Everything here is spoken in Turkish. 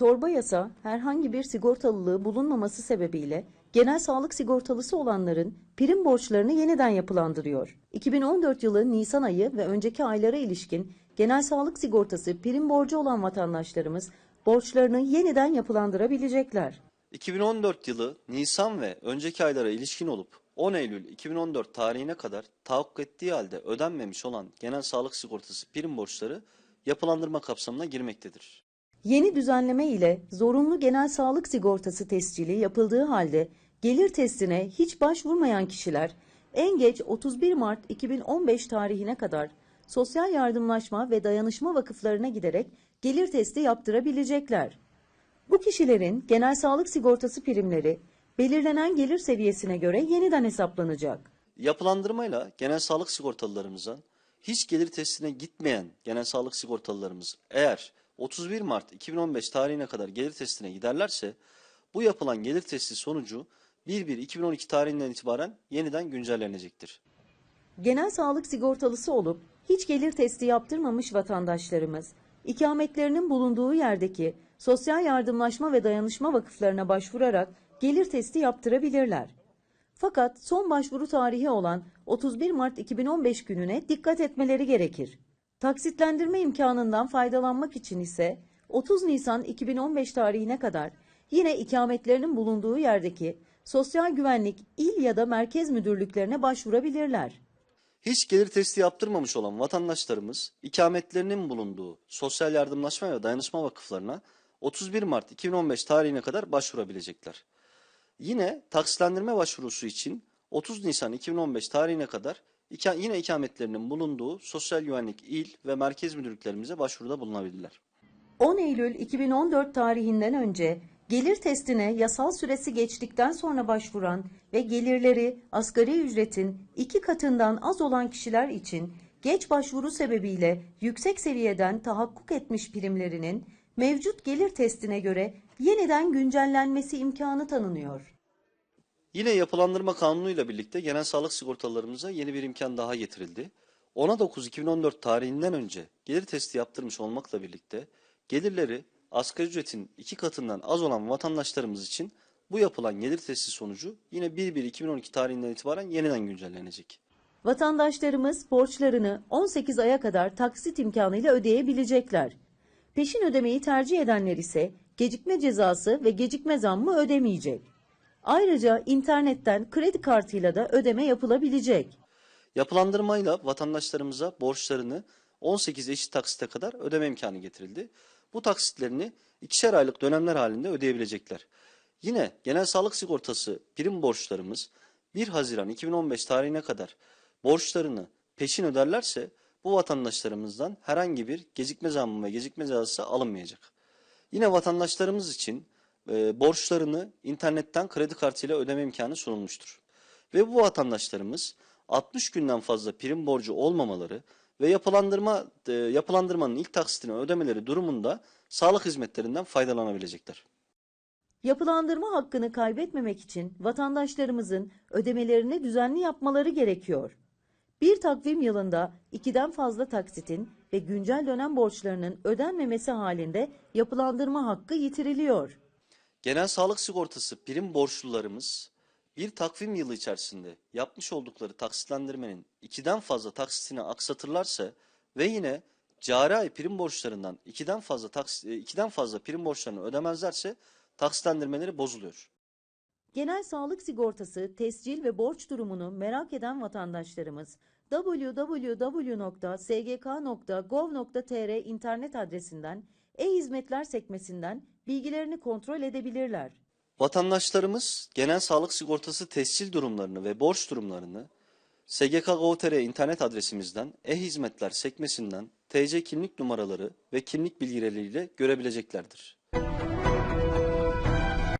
Torba yasa herhangi bir sigortalılığı bulunmaması sebebiyle genel sağlık sigortalısı olanların prim borçlarını yeniden yapılandırıyor. 2014 yılı Nisan ayı ve önceki aylara ilişkin genel sağlık sigortası prim borcu olan vatandaşlarımız borçlarını yeniden yapılandırabilecekler. 2014 yılı Nisan ve önceki aylara ilişkin olup 10 Eylül 2014 tarihine kadar tahakkuk ettiği halde ödenmemiş olan genel sağlık sigortası prim borçları yapılandırma kapsamına girmektedir. Yeni düzenleme ile zorunlu genel sağlık sigortası tescili yapıldığı halde gelir testine hiç başvurmayan kişiler en geç 31 Mart 2015 tarihine kadar sosyal yardımlaşma ve dayanışma vakıflarına giderek gelir testi yaptırabilecekler. Bu kişilerin genel sağlık sigortası primleri belirlenen gelir seviyesine göre yeniden hesaplanacak. Yapılandırmayla genel sağlık sigortalılarımızın hiç gelir testine gitmeyen genel sağlık sigortalılarımız eğer 31 Mart 2015 tarihine kadar gelir testine giderlerse bu yapılan gelir testi sonucu 1-1-2012 tarihinden itibaren yeniden güncellenecektir. Genel sağlık sigortalısı olup hiç gelir testi yaptırmamış vatandaşlarımız, ikametlerinin bulunduğu yerdeki sosyal yardımlaşma ve dayanışma vakıflarına başvurarak gelir testi yaptırabilirler. Fakat son başvuru tarihi olan 31 Mart 2015 gününe dikkat etmeleri gerekir. Taksitlendirme imkanından faydalanmak için ise 30 Nisan 2015 tarihine kadar yine ikametlerinin bulunduğu yerdeki Sosyal Güvenlik İl ya da Merkez Müdürlüklerine başvurabilirler. Hiç gelir testi yaptırmamış olan vatandaşlarımız ikametlerinin bulunduğu sosyal yardımlaşma ve dayanışma vakıflarına 31 Mart 2015 tarihine kadar başvurabilecekler. Yine taksitlendirme başvurusu için 30 Nisan 2015 tarihine kadar ika- yine ikametlerinin bulunduğu sosyal güvenlik il ve merkez müdürlüklerimize başvuruda bulunabilirler. 10 Eylül 2014 tarihinden önce gelir testine yasal süresi geçtikten sonra başvuran ve gelirleri asgari ücretin iki katından az olan kişiler için geç başvuru sebebiyle yüksek seviyeden tahakkuk etmiş primlerinin mevcut gelir testine göre yeniden güncellenmesi imkanı tanınıyor. Yine yapılandırma kanunuyla birlikte genel sağlık sigortalarımıza yeni bir imkan daha getirildi. 10'a 9-2014 tarihinden önce gelir testi yaptırmış olmakla birlikte gelirleri asgari ücretin iki katından az olan vatandaşlarımız için bu yapılan gelir testi sonucu yine 1-1-2012 tarihinden itibaren yeniden güncellenecek. Vatandaşlarımız borçlarını 18 aya kadar taksit imkanıyla ödeyebilecekler. Peşin ödemeyi tercih edenler ise gecikme cezası ve gecikme zammı ödemeyecek. Ayrıca internetten kredi kartıyla da ödeme yapılabilecek. Yapılandırmayla vatandaşlarımıza borçlarını 18 eşit taksite kadar ödeme imkanı getirildi. Bu taksitlerini ikişer aylık dönemler halinde ödeyebilecekler. Yine genel sağlık sigortası prim borçlarımız 1 Haziran 2015 tarihine kadar borçlarını peşin öderlerse bu vatandaşlarımızdan herhangi bir gecikme zammı ve gecikme cezası alınmayacak. Yine vatandaşlarımız için e, borçlarını internetten kredi kartıyla ödeme imkanı sunulmuştur. Ve bu vatandaşlarımız 60 günden fazla prim borcu olmamaları ve yapılandırma e, yapılandırmanın ilk taksitini ödemeleri durumunda sağlık hizmetlerinden faydalanabilecekler. Yapılandırma hakkını kaybetmemek için vatandaşlarımızın ödemelerini düzenli yapmaları gerekiyor. Bir takvim yılında ikiden fazla taksitin ve güncel dönem borçlarının ödenmemesi halinde yapılandırma hakkı yitiriliyor. Genel sağlık sigortası prim borçlularımız bir takvim yılı içerisinde yapmış oldukları taksitlendirmenin ikiden fazla taksitini aksatırlarsa ve yine cari ay prim borçlarından ikiden fazla taksit, e, ikiden fazla prim borçlarını ödemezlerse taksitlendirmeleri bozuluyor. Genel sağlık sigortası tescil ve borç durumunu merak eden vatandaşlarımız www.sgk.gov.tr internet adresinden e-hizmetler sekmesinden bilgilerini kontrol edebilirler. Vatandaşlarımız genel sağlık sigortası tescil durumlarını ve borç durumlarını SGK.gov.tr internet adresimizden e-hizmetler sekmesinden TC kimlik numaraları ve kimlik bilgileriyle görebileceklerdir.